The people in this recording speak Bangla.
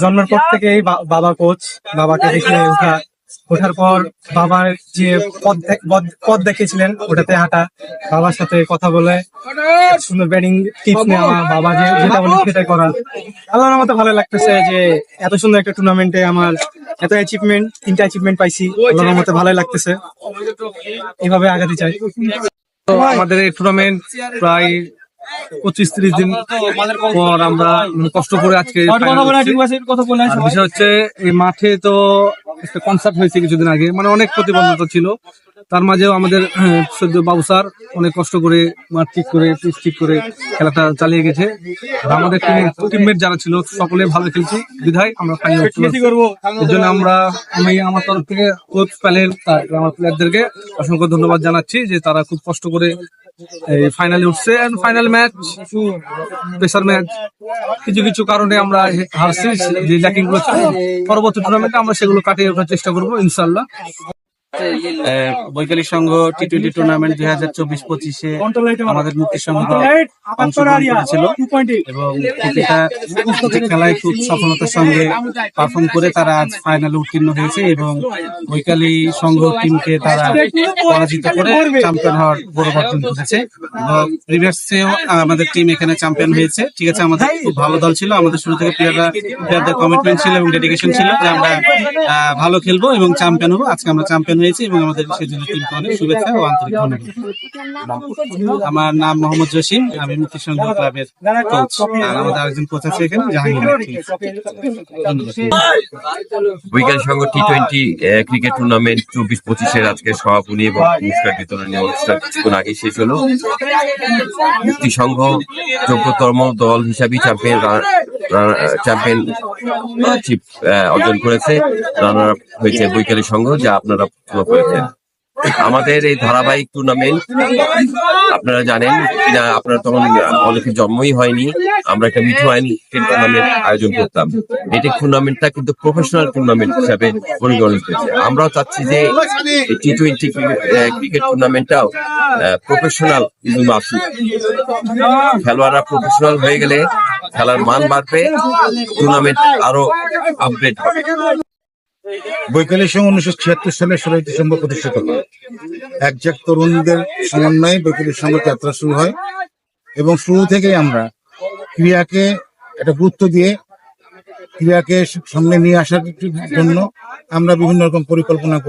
জন্মের পর থেকেই বাবা কোচ বাবাকে দেখে ওঠা ওঠার পর বাবার যে পথ দে- পথ- পথ দেখিয়েছিলেন, ওটাতে হাঁটা, বাবার সাথে কথা বলে সুন্দর ব্যাটিং টিপস নেওয়া, বাবা যে যেটা বলে সেটাই করা। আল্লাহর মতো ভালো লাগতেছে যে এত সুন্দর একটা টুর্নামেন্টে আমার এত অ্যাচিভমেন্ট তিনটা অ্যাচিভমেন্ট পাইছি। আল্লাহর মতো ভালোই লাগতেছে। এভাবে আগাতে চাই। আমাদের এই টুর্নামেন্ট প্রায় পঁচিশ ত্রিশ দিন পর আমরা কষ্ট করে আজকে। বিষয় হচ্ছে এই মাঠে তো একটা কনসার্ট হয়েছে কিছুদিন আগে। মানে অনেক প্রতিবন্ধতা ছিল। তার মাঝেও আমাদের সদ্য বাবু স্যার অনেক কষ্ট করে মাঠ ঠিক করে পিচ ঠিক করে খেলাটা চালিয়ে গেছে। আর আমাদের টিমমেট যারা ছিল সকলে ভালো খেলছি। বিধায় আমরা ফাইনাল এর জন্য আমরা আমি আমার তরফ থেকে কোচ প্যানেল আমার প্লেয়ারদেরকে অসংখ্য ধন্যবাদ জানাচ্ছি যে তারা খুব কষ্ট করে এই ফাইনালে উঠছে। And final match pressure match কিছু কিছু কারণে আমরা হারছি। যে ল্যাকিংগুলো পরবর্তী টুর্নামেন্টে আমরা সেগুলো কাটিয়ে ওঠার চেষ্টা করব ইনশাল্লাহ বৈকালিক সংঘ টি টোয়েন্টি টুর্নামেন্ট দুই হাজার চব্বিশ পঁচিশে আমাদের মুক্তি সংঘ এবং খেলায় খুব সফলতার সঙ্গে পারফর্ম করে তারা আজ ফাইনালে উত্তীর্ণ হয়েছে এবং বৈকালী সংঘ টিমকে তারা পরাজিত করে চ্যাম্পিয়ন হওয়ার গৌরব অর্জন করেছে আমাদের টিম এখানে চ্যাম্পিয়ন হয়েছে। ঠিক আছে, আমাদের খুব ভালো দল ছিল। আমাদের শুরু থেকে প্লেয়াররা প্লেয়ারদের কমিটমেন্ট ছিল এবং ডেডিকেশন ছিল যে আমরা ভালো খেলব এবং চ্যাম্পিয়ন হব। আজকে আমরা চ্যাম্পিয়ন হয়েছি এবং আমাদের সেই জন্য টিমকে অনেক শুভেচ্ছা ও আন্তরিক ধন্যবাদ। আমার নাম মোহাম্মদ জসিম, আমি ক্লাবের কোচ আর আমাদের আরেকজন কোচ আছে এখানে, Jahangir Sangha T twenty cricket tournament চব্বিশ পঁচিশের আজকে সমাপনী এবং পুরস্কার বিতরণী অনুষ্ঠান কিছুক্ষণ আগে শেষ হলো। মুক্তি সংঘ যোগ্যতম দল হিসাবে চ্যাম্পিয়ন চ্যাম্পিয়নশিপ অর্জন করেছে। রানার হয়েছে বৈকালী সংঘ, যা আপনারা ফলো করেছেন। আমাদের এই ধারাবাহিক টুর্নামেন্ট আপনারা জানেন আপনারা তখন অনেকের জন্মই হয়নি। আমরা একটা মিঠু আইন টুর্নামেন্ট আয়োজন করতাম। এটি টুর্নামেন্টটা কিন্তু প্রফেশনাল টুর্নামেন্ট হিসাবে পরিগণিত হয়েছে। আমরাও চাচ্ছি যে টি টোয়েন্টি ক্রিকেট টুর্নামেন্টটাও প্রফেশনাল আসুক। খেলোয়াড়রা প্রফেশনাল হয়ে গেলে খেলার মান বাড়বে টুর্নামেন্ট আরও আপডেট হবে। বৈকালী সংঘ উনিশশো ছিয়াত্তর সালে ষোলোই ডিসেম্বর প্রতিষ্ঠিত হয়। একজাক তরুণদের সমন্বয়ে বৈকালী সংঘ যাত্রা শুরু হয় এবং শুরু থেকেই আমরা ক্রিয়াকে একটা গুরুত্ব দিয়ে ক্রিয়াকে সামনে নিয়ে আসার জন্য আমরা বিভিন্ন রকম পরিকল্পনা